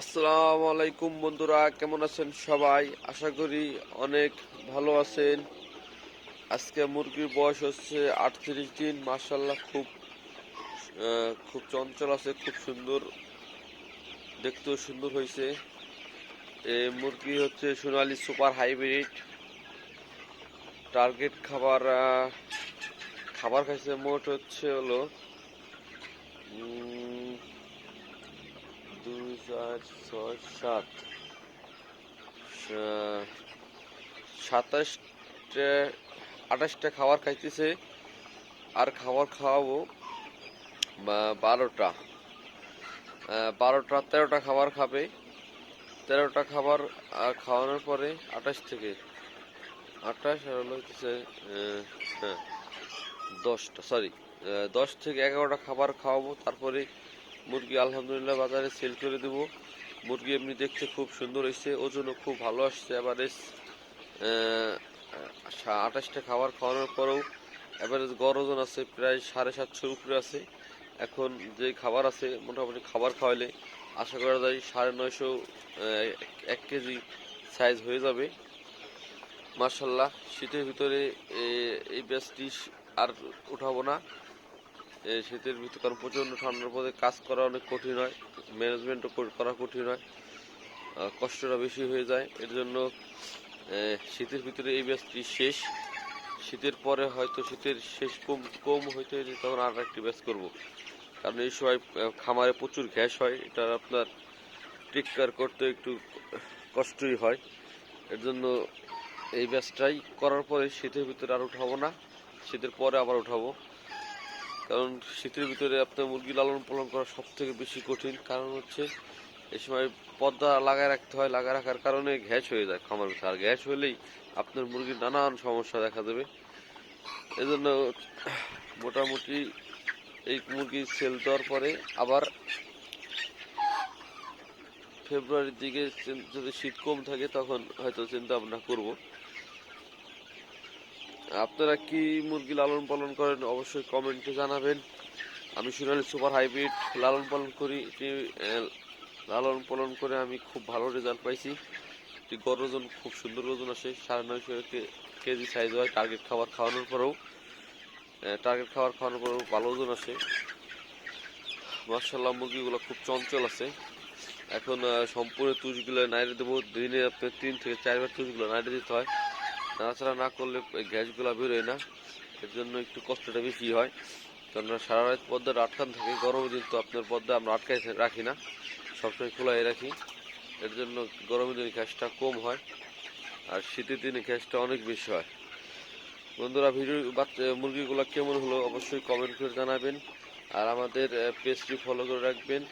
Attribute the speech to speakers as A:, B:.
A: আসসালামু আলাইকুম বন্ধুরা, কেমন আছেন সবাই? আশা করি অনেক ভালো আছেন। আজকে মুরগির বয়স হচ্ছে আটত্রিশ দিন। মার্শাল্লাহ খুব খুব চঞ্চল আছে, খুব সুন্দর, দেখতেও সুন্দর হয়েছে। এই মুরগি হচ্ছে সোনালি সুপার হাইব্রিড। টার্গেট খাবার খাবার খাইছে মোট হচ্ছে হলো দুই চার ছয় সাত। সাতাশটা আঠাশটা খাবার খাইতেছে। আর খাবার খাওয়াবো বারোটা। বারোটা, তেরোটা খাবার খাবে। তেরোটা খাবার খাওয়ানোর পরে আঠাশ থেকে, আঠাশ আর হলো হচ্ছে হ্যাঁ দশটা সরি দশ থেকে এগারোটা খাবার খাওয়াবো। তারপরে মুরগি আলহামদুলিল্লাহ বাজারে সেল করে দেবো। মুরগি এমনি দেখতে খুব সুন্দর হয়েছে, ওজনও খুব ভালো আসছে। এভারেজ আঠাশটা খাবার খাওয়ানোর পরেও এভারেজ গড় ওজন আছে প্রায় সাড়ে সাতশোর উপরে আছে। এখন যে খাবার আছে, মোটামুটি খাবার খাওয়াইলে আশা করা যায় সাড়ে নয়শো এক কেজি সাইজ হয়ে যাবে। মার্শাল্লাহ শীতের ভিতরে এই ব্যাচটি আর উঠাবো না। শীতের ভিতরে, কারণ প্রচণ্ড ঠান্ডার মধ্যে কাজ করা অনেক কঠিন হয়, ম্যানেজমেন্টও করা কঠিন হয় কষ্টটা বেশি হয়ে যায়। এর জন্য শীতের ভিতরে এই ব্যাচটি শেষ। শীতের পরে হয়তো শীতের শেষ কম কম হইতে হইতে তখন আর একটি ব্যাচ করব। কারণ এই সময় খামারে প্রচুর গ্যাস হয়, এটা আপনার টেক করতে একটু কষ্টই হয়। এর জন্য এই ব্যাচটাই করার পরে শীতের ভিতরে আর উঠাবো না। শীতের পরে আবার উঠাবো। কারণ শীতের ভিতরে আপনার মুরগি লালন পালন করা সব থেকে বেশি কঠিন। কারণ হচ্ছে, এই সময় পর্দা লাগায় রাখতে হয়, লাগায় রাখার কারণে গ্যাস হয়ে যায় খামার ভিতরে। আর গ্যাস হলেই আপনার মুরগির নানান সমস্যা দেখা দেবে। এজন্য মোটামুটি এই মুরগি সেল দেওয়ার পরে আবার ফেব্রুয়ারির দিকে যদি শীত কম থাকে, তখন হয়তো চিন্তা ভাবনা করব। আপনারা কি মুরগি লালন পালন করেন অবশ্যই কমেন্টে জানাবেন। আমি সোনালি সুপার হাইব্রিড লালন পালন করি, এটি লালন পালন করে আমি খুব ভালো রেজাল্ট পাইছি। এটি গড় ওজন খুব সুন্দর ওজন আসে, সাড়ে নয়শো কেজি সাইজ হয় টার্গেট খাবার খাওয়ানোর পরেও টার্গেট খাবার খাওয়ানোর পরেও ভালো ওজন আসে। মার্শাল্লাহ মুরগিগুলো খুব চঞ্চল আছে। এখন সম্পূর্ণ তুষগুলো নাইড়ে দেবো। দিনে আপনার তিন থেকে চারবার তুষগুলো নাইড়ে দিতে হয়। নাড়াচাড়া না করলে গ্যাসগুলো বেরোয় না। এর জন্য একটু কষ্টটা বেশি হয়। কারণ সারা রাত পর্দাটা আটকান থাকে, গরমের দিন তো আপনার পর্দা আমরা আটকাই রাখি না। সবসময় খোলাই রাখি। এর জন্য গরমের দিনে গ্যাসটা কম হয়। আর শীতের দিনে গ্যাসটা অনেক বেশি হয়। বন্ধুরা, ভিডিও বাচ্চা, মুরগিগুলো কেমন হলো অবশ্যই কমেন্ট করে জানাবেন। আর আমাদের পেজটি ফলো করে রাখবেন।